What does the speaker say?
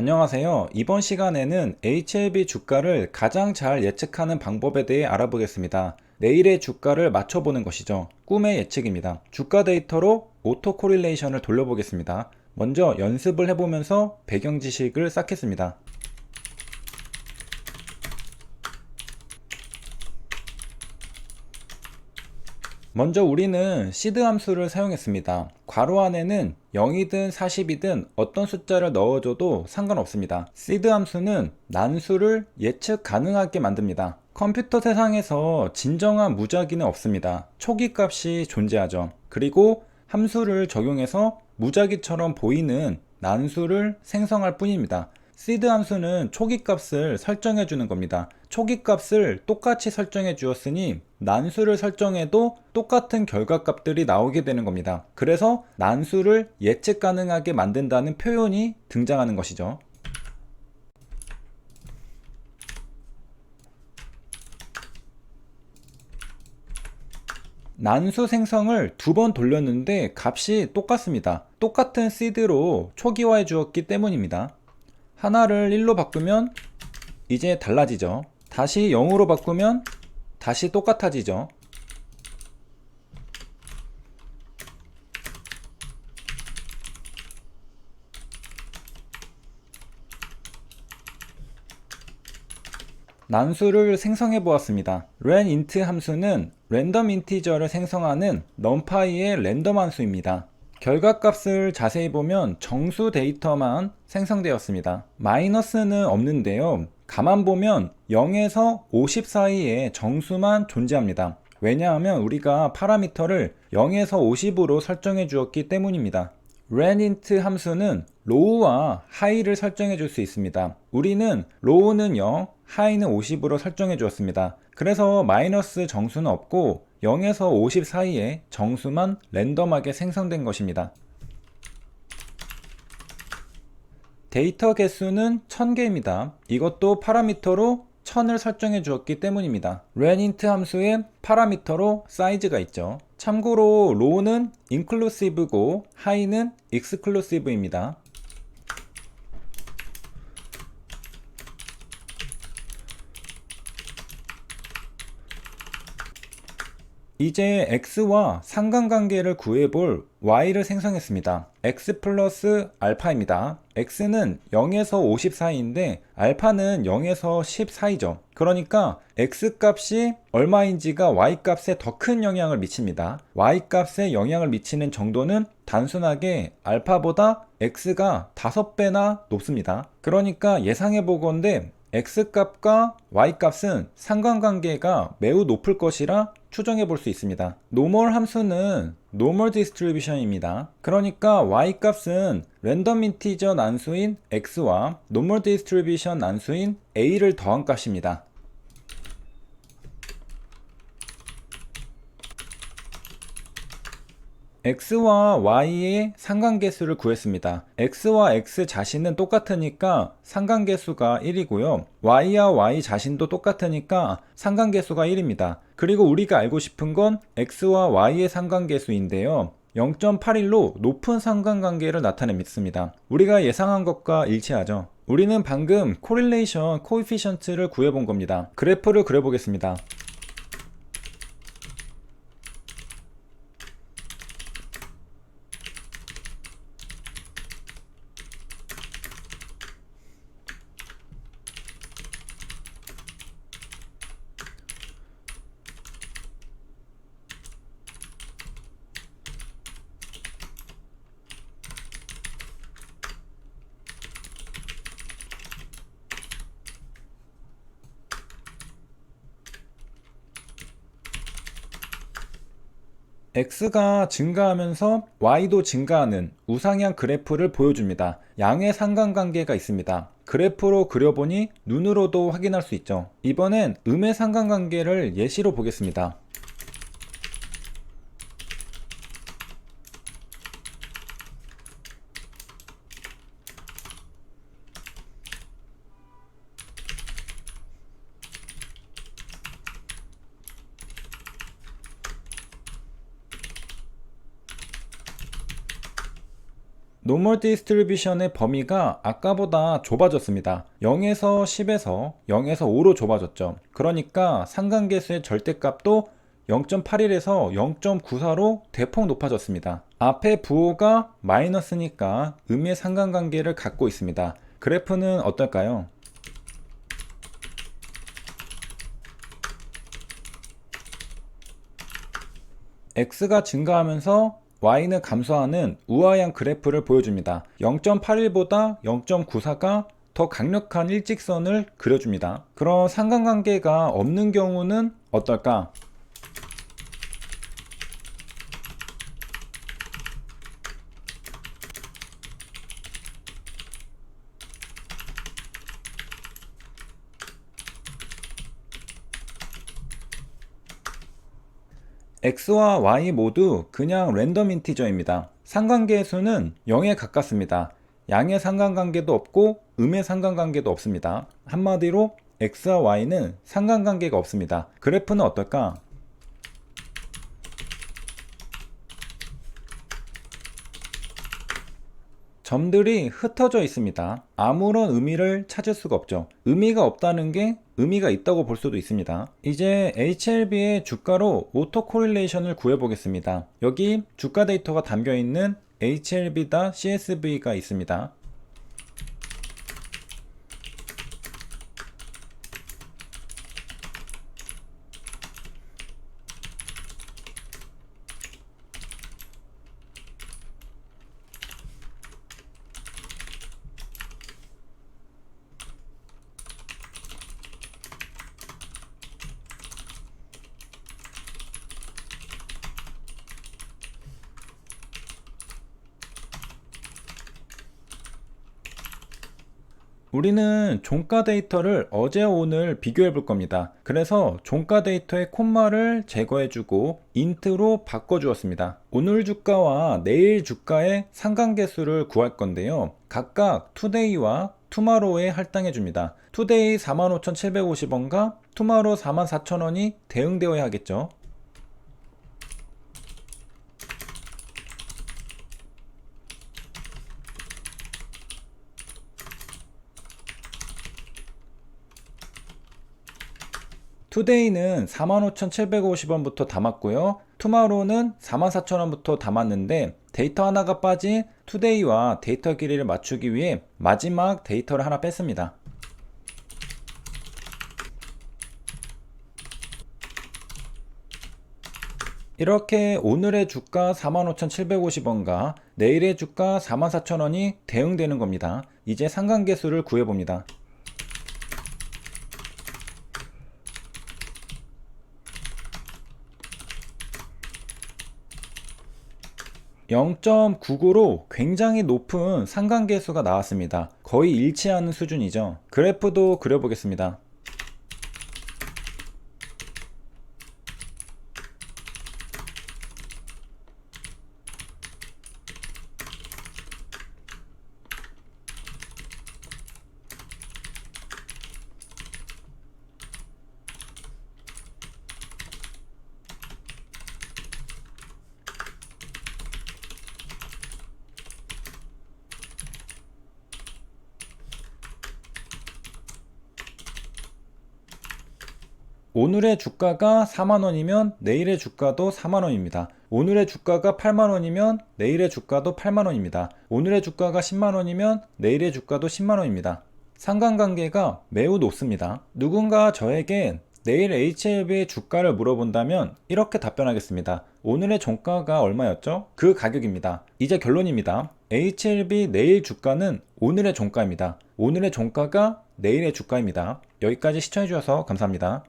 안녕하세요. 이번 시간에는 HLB 주가를 가장 잘 예측하는 방법에 대해 알아보겠습니다. 내일의 주가를 맞춰보는 것이죠. 꿈의 예측입니다. 주가 데이터로 오토 코릴레이션을 돌려보겠습니다. 먼저 연습을 해보면서 배경 지식을 쌓겠습니다. 먼저 우리는 시드 함수를 사용했습니다. 괄호 안에는 0이든 40이든 어떤 숫자를 넣어줘도 상관없습니다. 시드 함수는 난수를 예측 가능하게 만듭니다. 컴퓨터 세상에서 진정한 무작위는 없습니다. 초기 값이 존재하죠. 그리고 함수를 적용해서 무작위처럼 보이는 난수를 생성할 뿐입니다. 시드 함수는 초기 값을 설정해 주는 겁니다. 초기 값을 똑같이 설정해 주었으니 난수를 설정해도 똑같은 결과 값들이 나오게 되는 겁니다. 그래서 난수를 예측 가능하게 만든다는 표현이 등장하는 것이죠. 난수 생성을 두 번 돌렸는데 값이 똑같습니다. 똑같은 시드로 초기화해 주었기 때문입니다. 하나를 1로 바꾸면 이제 달라지죠. 다시 0으로 바꾸면 다시 똑같아지죠. 난수를 생성해 보았습니다. ranint 함수는 랜덤 인티저를 생성하는 numPy의 랜덤 함수입니다. 결과값을 자세히 보면 정수 데이터만 생성되었습니다. 마이너스는 없는데요. 가만 보면 0에서 50 사이에 정수만 존재합니다. 왜냐하면 우리가 파라미터를 0에서 50으로 설정해 주었기 때문입니다. ranint 함수는 low와 high를 설정해 줄 수 있습니다. 우리는 low는 0, high는 50으로 설정해 주었습니다. 그래서 마이너스 정수는 없고 0에서 50 사이에 정수만 랜덤하게 생성된 것입니다. 데이터 개수는 1000개입니다. 이것도 파라미터로 1000을 설정해 주었기 때문입니다. ranint 함수의 파라미터로 사이즈가 있죠. 참고로 low는 inclusive고 high는 exclusive입니다. 이제 x와 상관관계를 구해볼 y를 생성했습니다. x 플러스 알파입니다. x는 0에서 50 사이인데 알파는 0에서 10 사이죠. 그러니까 x 값이 얼마인지가 y 값에 더 큰 영향을 미칩니다. y 값에 영향을 미치는 정도는 단순하게 알파보다 x가 5배나 높습니다. 그러니까 예상해 보건데 x값과 y값은 상관관계가 매우 높을 것이라 추정해 볼 수 있습니다. 노멀 함수는 노멀 디스트리뷰션입니다. 그러니까 y값은 랜덤 인티저 난수인 x와 노멀 디스트리뷰션 난수인 a를 더한 값입니다. X와 y의 상관계수를 구했습니다. x와 x 자신은 똑같으니까 상관계수가 1이고요. y와 y 자신도 똑같으니까 상관계수가 1입니다. 그리고 우리가 알고 싶은 건 x와 y의 상관계수인데요. 0.81로 높은 상관관계를 나타냅니다. 우리가 예상한 것과 일치하죠. 우리는 방금 코릴레이션 코이피션트를 구해본 겁니다. 그래프를 그려보겠습니다. X가 증가하면서 y도 증가하는 우상향 그래프를 보여줍니다. 양의 상관관계가 있습니다. 그래프로 그려보니 눈으로도 확인할 수 있죠. 이번엔 음의 상관관계를 예시로 보겠습니다. 노멀 디스트리뷰션의 범위가 아까보다 좁아졌습니다. 0에서 10에서 0에서 5로 좁아졌죠. 그러니까 상관계수의 절대값도 0.81에서 0.94로 대폭 높아졌습니다. 앞에 부호가 마이너스니까 음의 상관관계를 갖고 있습니다. 그래프는 어떨까요? x가 증가하면서 y는 감소하는 우아한 그래프를 보여줍니다. 0.81보다 0.94가 더 강력한 일직선을 그려줍니다. 그런 상관관계가 없는 경우는 어떨까? X와 y 모두 그냥 랜덤 인티저입니다. 상관계의 수는 0에 가깝습니다. 양의 상관관계도 없고 음의 상관관계도 없습니다. 한마디로 x와 y는 상관관계가 없습니다. 그래프는 어떨까? 점들이 흩어져 있습니다. 아무런 의미를 찾을 수가 없죠. 의미가 없다는 게 의미가 있다고 볼 수도 있습니다. 이제 HLB의 주가로 오토 코릴레이션을 구해 보겠습니다. 여기 주가 데이터가 담겨 있는 HLB.CSV가 있습니다. 우리는 종가 데이터를 어제 오늘 비교해 볼 겁니다. 그래서 종가 데이터의 콤마를 제거해 주고 인트로 바꿔 주었습니다. 오늘 주가와 내일 주가의 상관계수를 구할 건데요. 각각 투데이와 투마로우에 할당해 줍니다. 투데이 45,750원과 투마로우 44,000원이 대응되어야 하겠죠. 투데이는 45,750원부터 담았고요. 투마로우는 44,000원부터 담았는데 데이터 하나가 빠진 투데이와 데이터 길이를 맞추기 위해 마지막 데이터를 하나 뺐습니다. 이렇게 오늘의 주가 45,750원과 내일의 주가 44,000원이 대응되는 겁니다. 이제 상관계수를 구해봅니다. 0.99로 굉장히 높은 상관계수가 나왔습니다. 거의 일치하는 수준이죠. 그래프도 그려보겠습니다. 오늘의 주가가 4만원이면 내일의 주가도 4만원입니다. 오늘의 주가가 8만원이면 내일의 주가도 8만원입니다. 오늘의 주가가 10만원이면 내일의 주가도 10만원입니다. 상관관계가 매우 높습니다. 누군가 저에게 내일 HLB의 주가를 물어본다면 이렇게 답변하겠습니다. 오늘의 종가가 얼마였죠? 그 가격입니다. 이제 결론입니다. HLB 내일 주가는 오늘의 종가입니다. 오늘의 종가가 내일의 주가입니다. 여기까지 시청해주셔서 감사합니다.